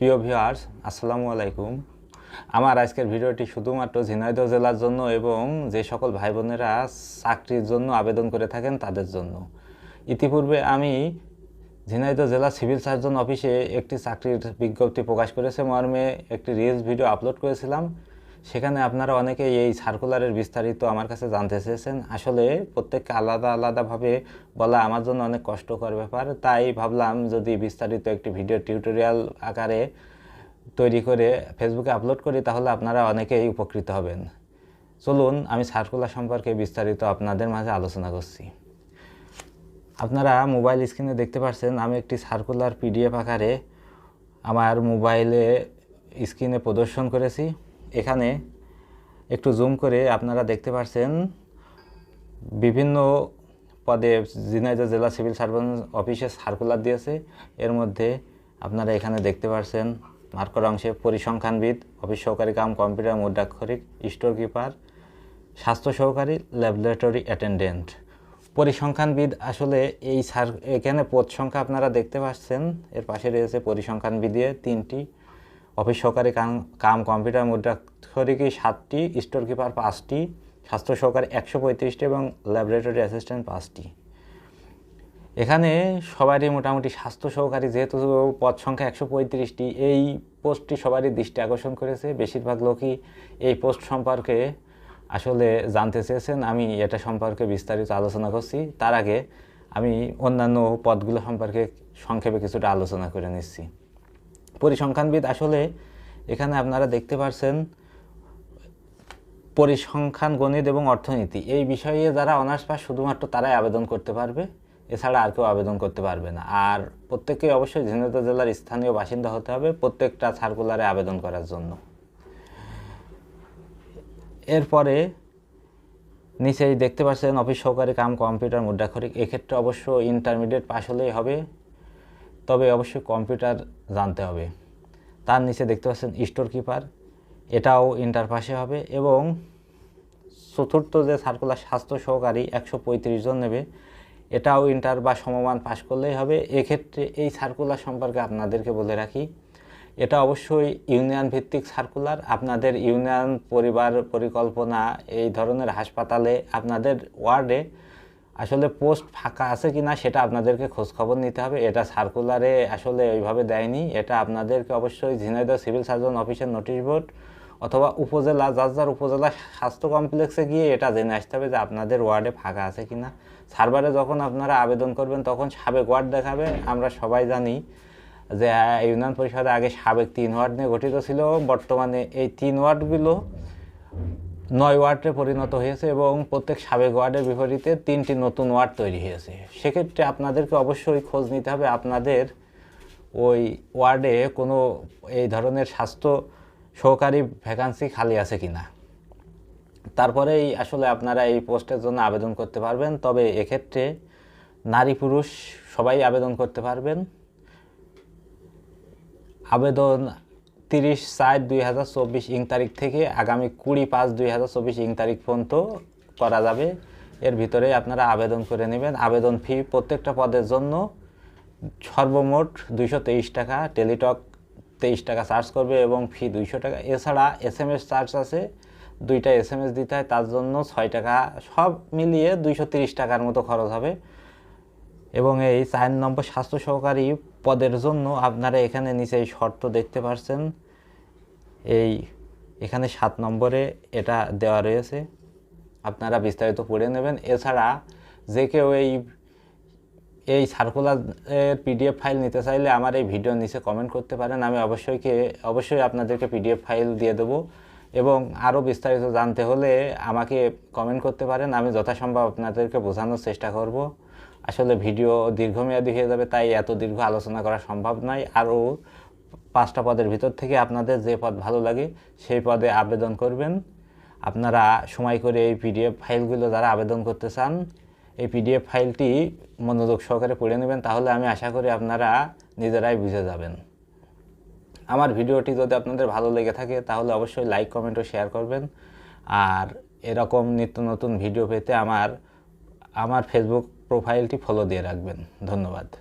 প্রিয় ভিউয়ার্স আসসালামু আলাইকুম। আমার আজকের ভিডিওটি শুধুমাত্র ঝিনাইদহ জেলার জন্য এবং যে সকল ভাই বোনেরা চাকরির জন্য আবেদন করে থাকেন তাদের জন্য। ইতিপূর্বে আমি ঝিনাইদহ জেলা সিভিল সার্জন অফিসে একটি চাকরির বিজ্ঞপ্তি প্রকাশ করেছে। মর্মে একটি রিলস ভিডিও আপলোড করেছিলাম। সেখানে আপনারা অনেকে এই সার্কুলারের বিস্তারিত আমার কাছে জানতে চেয়েছেন। আসলে প্রত্যেককে আলাদা আলাদাভাবে বলা আমার জন্য অনেক কষ্টকর ব্যাপার। তাই ভাবলাম যদি বিস্তারিত একটি ভিডিও টিউটোরিয়াল আকারে তৈরি করে ফেসবুকে আপলোড করি, তাহলে আপনারা অনেকেই উপকৃত হবেন। চলুন, আমি সার্কুলার সম্পর্কে বিস্তারিত আপনাদের মাঝে আলোচনা করছি। আপনারা মোবাইল স্ক্রিনে দেখতে পাচ্ছেন আমি একটি সার্কুলার পিডিএফ আকারে আমার মোবাইলে স্ক্রিনে প্রদর্শন করেছি। এখানে একটু জুম করে আপনারা দেখতে পাচ্ছেন বিভিন্ন পদে ঝিনাইদহ জেলা সিভিল সার্জন অফিসে সার্কুলার দিয়েছে। এর মধ্যে আপনারা এখানে দেখতে পাচ্ছেন মার্কর অংশে পরিসংখ্যানবিদ, অফিস সহকারী কাম, কম্পিউটার, মুদ্রাক্ষরিক, স্টোর কিপার, স্বাস্থ্য সহকারী ল্যাবরেটরি অ্যাটেন্ডেন্ট পরিসংখ্যানবিদ আসলে এই সার এখানে পদ সংখ্যা আপনারা দেখতে পাচ্ছেন এর পাশে রয়েছে পরিসংখ্যানবিদে তিনটি। অফিস সহকারী কাম কাম কম্পিউটার মুদ্রাক্ষরিকী সাতটি স্টোর কিপার পাঁচটি, স্বাস্থ্য সহকারী একশো পঁয়ত্রিশটি এবং ল্যাবরেটরি অ্যাসিস্ট্যান্ট পাঁচটি। এখানে সবারই মোটামুটি স্বাস্থ্য সহকারী যেহেতু পদ সংখ্যা একশো পঁয়ত্রিশটি, এই পোস্টটি সবারই দৃষ্টি আকর্ষণ করেছে। বেশিরভাগ লোকই এই পোস্ট সম্পর্কে আসলে জানতে চেয়েছেন। আমি এটা সম্পর্কে বিস্তারিত আলোচনা করছি। তার আগে আমি অন্যান্য পদগুলো সম্পর্কে সংক্ষেপে কিছুটা আলোচনা করে নিচ্ছি। পরিসংখ্যানবিদ আসলে এখানে আপনারা দেখতে পাচ্ছেন পরিসংখ্যান, গণিত এবং অর্থনীতি। এই বিষয়ে যারা অনার্স পাস শুধুমাত্র তারাই আবেদন করতে পারবে। এছাড়া আর কেউ আবেদন করতে পারবে না। আর প্রত্যেকেই অবশ্যই ঝিনাইদহ জেলার স্থানীয় বাসিন্দা হতে হবে প্রত্যেকটা সার্কুলারে আবেদন করার জন্য। এরপরে নিচেই দেখতে পাচ্ছেন অফিস সহকারী কাম কম্পিউটার মুদ্রাক্ষরিক। এক্ষেত্রে অবশ্য ইন্টারমিডিয়েট পাস হলেই হবে। তবে অবশ্যই কম্পিউটার জানতে হবে। তার নিচে দেখতে পাচ্ছেন স্টোর কিপার, এটাও ইন্টার পাশে হবে এবং চতুর্থ যে সার্কুলার স্বাস্থ্য সহকারী একশো পঁয়ত্রিশ জন নেবে, এটাও ইন্টার বা সমমান পাশ করলেই হবে। এক্ষেত্রে এই সার্কুলার সম্পর্কে আপনাদেরকে বলে রাখি, এটা অবশ্যই ইউনিয়ন ভিত্তিক সার্কুলার। আপনাদের ইউনিয়ন, পরিবার, পরিকল্পনা এই ধরনের হাসপাতালে আপনাদের ওয়ার্ডে আসলে পোস্ট ফাঁকা আছে কি না সেটা আপনাদেরকে খোঁজখবর নিতে হবে। এটা সার্কুলারে আসলে ওইভাবে দেয়নি। এটা আপনাদেরকে অবশ্যই ঝিনাইদহ সিভিল সার্জন অফিসের নোটিশ বোর্ড অথবা উপজেলা, যার যার উপজেলা স্বাস্থ্য কমপ্লেক্সে গিয়ে এটা জেনে আসতে হবে যে আপনাদের ওয়ার্ডে ফাঁকা আছে কি না সার্ভারে যখন আপনারা আবেদন করবেন, তখন সাবেক ওয়ার্ড দেখাবে। আমরা সবাই জানি যে ইউনিয়ন পরিষদে আগে সাবেক তিন ওয়ার্ড নিয়ে গঠিত ছিল। বর্তমানে এই তিন ওয়ার্ডগুলো নয় ওয়ার্ডে পরিণত হয়েছে এবং প্রত্যেক সাবেক ওয়ার্ডের বিপরীতে তিনটি নতুন ওয়ার্ড তৈরি হয়েছে। সেক্ষেত্রে আপনাদেরকে অবশ্যই খোঁজ নিতে হবে আপনাদের ওই ওয়ার্ডে কোনো এই ধরনের স্বাস্থ্য সহকারী ভ্যাকান্সি খালি আছে কি না তারপরেই আসলে আপনারা এই পোস্টের জন্য আবেদন করতে পারবেন, তবে এক্ষেত্রে নারী পুরুষ সবাই আবেদন করতে পারবেন। আবেদন তিরিশ চার দুই হাজার চব্বিশ ইং তারিখ থেকে আগামী কুড়ি পাঁচ দুই হাজার চব্বিশ ইং তারিখ পর্যন্ত করা যাবে। এর ভিতরে আপনারা আবেদন করে নেবেন। আবেদন ফি প্রত্যেকটা পদের জন্য সর্বমোট দুইশো তেইশ টাকা, টেলিটক তেইশ টাকা চার্জ করবে এবং ফি দুইশো টাকা। এছাড়া এস এম এস চার্জ আছে, দুইটা এস এম এস দিতে হয়, তার জন্য ছয় টাকা, সব মিলিয়ে দুইশো তিরিশ টাকার মতো খরচ হবে। এবং এই চার নম্বর স্বাস্থ্য সহকারী পদের জন্য আপনারা এখানে নিচে এই শর্ত দেখতে পাচ্ছেন এই এখানে সাত নম্বরে এটা দেওয়া রয়েছে। আপনারা বিস্তারিত পড়ে নেবেন। এছাড়া যে কেউ এই এই সার্কুলারের পিডিএফ ফাইল নিতে চাইলে আমার এই ভিডিও নিচে কমেন্ট করতে পারেন। আমি অবশ্যই অবশ্যই আপনাদেরকে পিডিএফ ফাইল দিয়ে দেবো। এবং আরও বিস্তারিত জানতে হলে আমাকে কমেন্ট করতে পারেন। আমি যথাসম্ভব আপনাদেরকে বোঝানোর চেষ্টা করব। আসলে ভিডিও দীর্ঘমেয়াদী হয়ে যাবে, তাই এত দীর্ঘ আলোচনা করা সম্ভব নয়। আরও পাঁচটা পদের ভিতর থেকে আপনাদের যে পদ ভালো লাগে, সেই পদে আবেদন করবেন। আপনারা সময় করে এই পিডিএফ ফাইলগুলো যারা আবেদন করতে চান, এই পিডিএফ ফাইলটি মনোযোগ সহকারে পড়ে নেবেন, তাহলে আমি আশা করি আপনারা নিজেরাই বুঝে যাবেন। আমার ভিডিওটি যদি আপনাদের ভালো লেগে থাকে, তাহলে অবশ্যই লাইক, কমেন্ট ও শেয়ার করবেন। আর এরকম নিত্য নতুন ভিডিও পেতে আমার আমার ফেসবুক প্রোফাইলটি ফলো দিয়ে রাখবেন। ধন্যবাদ।